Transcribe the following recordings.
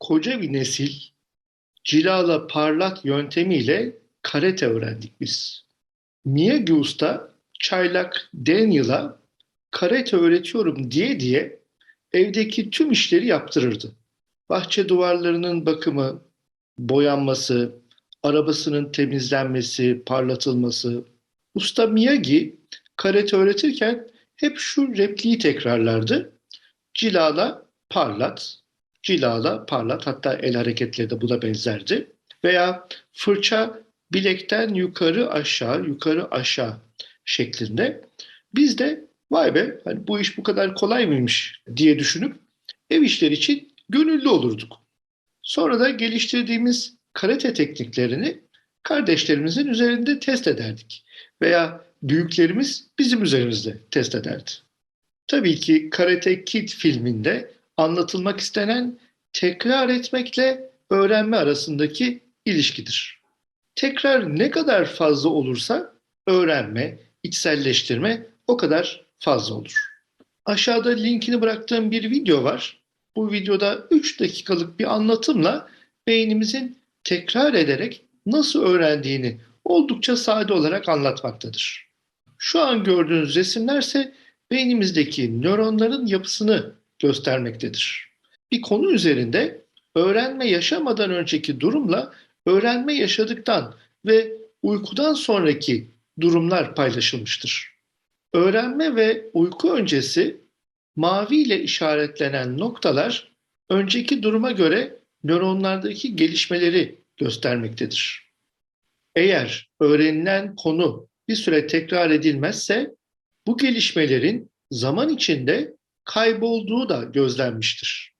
koca bir nesil cilala parlat yöntemiyle karate öğrendik biz. Miyagi Usta çaylak Daniel'a karate öğretiyorum diye diye evdeki tüm işleri yaptırırdı. Bahçe duvarlarının bakımı, boyanması, arabasının temizlenmesi, parlatılması. Usta Miyagi karate öğretirken hep şu repliği tekrarlardı. Cilala parlat, cilala parlat hatta el hareketleri de buna benzerdi. Veya fırça bilekten yukarı aşağı, yukarı aşağı şeklinde. Biz de vay be hani bu iş bu kadar kolay mıymış diye düşünüp ev işleri için gönüllü olurduk. Sonra da geliştirdiğimiz karate tekniklerini kardeşlerimizin üzerinde test ederdik. Veya büyüklerimiz bizim üzerimizde test ederdi. Tabii ki Karate Kid filminde anlatılmak istenen tekrar etmekle öğrenme arasındaki ilişkidir. Tekrar ne kadar fazla olursa öğrenme, içselleştirme o kadar fazla olur. Aşağıda linkini bıraktığım bir video var. Bu videoda 3 dakikalık bir anlatımla beynimizin tekrar ederek nasıl öğrendiğini oldukça sade olarak anlatmaktadır. Şu an gördüğünüz resimlerse beynimizdeki nöronların yapısını göstermektedir. Bir konu üzerinde öğrenme yaşamadan önceki durumla öğrenme yaşadıktan ve uykudan sonraki durumlar paylaşılmıştır. Öğrenme ve uyku öncesi mavi ile işaretlenen noktalar önceki duruma göre nöronlardaki gelişmeleri göstermektedir. Eğer öğrenilen konu bir süre tekrar edilmezse bu gelişmelerin zaman içinde kaybolduğu da gözlenmiştir.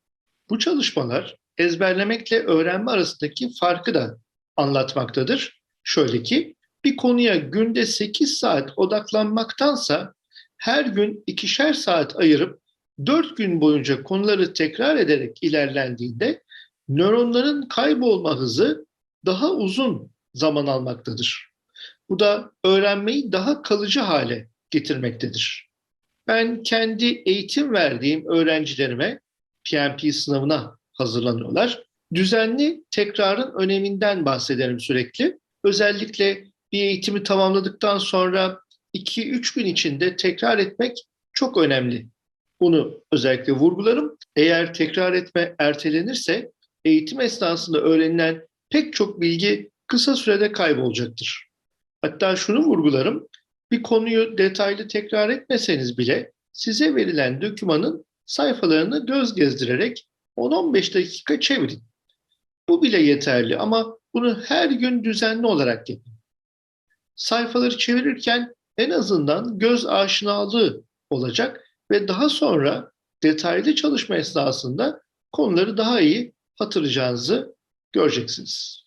Bu çalışmalar ezberlemekle öğrenme arasındaki farkı da anlatmaktadır. Şöyle ki bir konuya günde 8 saat odaklanmaktansa her gün ikişer saat ayırıp 4 gün boyunca konuları tekrar ederek ilerlendiğinde nöronların kaybolma hızı daha uzun zaman almaktadır. Bu da öğrenmeyi daha kalıcı hale getirmektedir. Ben kendi eğitim verdiğim öğrencilerime PMP sınavına hazırlanıyorlar. Düzenli tekrarın öneminden bahsederim sürekli. Özellikle bir eğitimi tamamladıktan sonra 2-3 gün içinde tekrar etmek çok önemli. Bunu özellikle vurgularım. Eğer tekrar etme ertelenirse eğitim esnasında öğrenilen pek çok bilgi kısa sürede kaybolacaktır. Hatta şunu vurgularım. Bir konuyu detaylı tekrar etmeseniz bile size verilen dokümanın sayfalarını göz gezdirerek 10-15 dakika çevirin. Bu bile yeterli ama bunu her gün düzenli olarak yapın. Sayfaları çevirirken en azından göz aşinalığı olacak ve daha sonra detaylı çalışma esnasında konuları daha iyi hatırlayacağınızı göreceksiniz.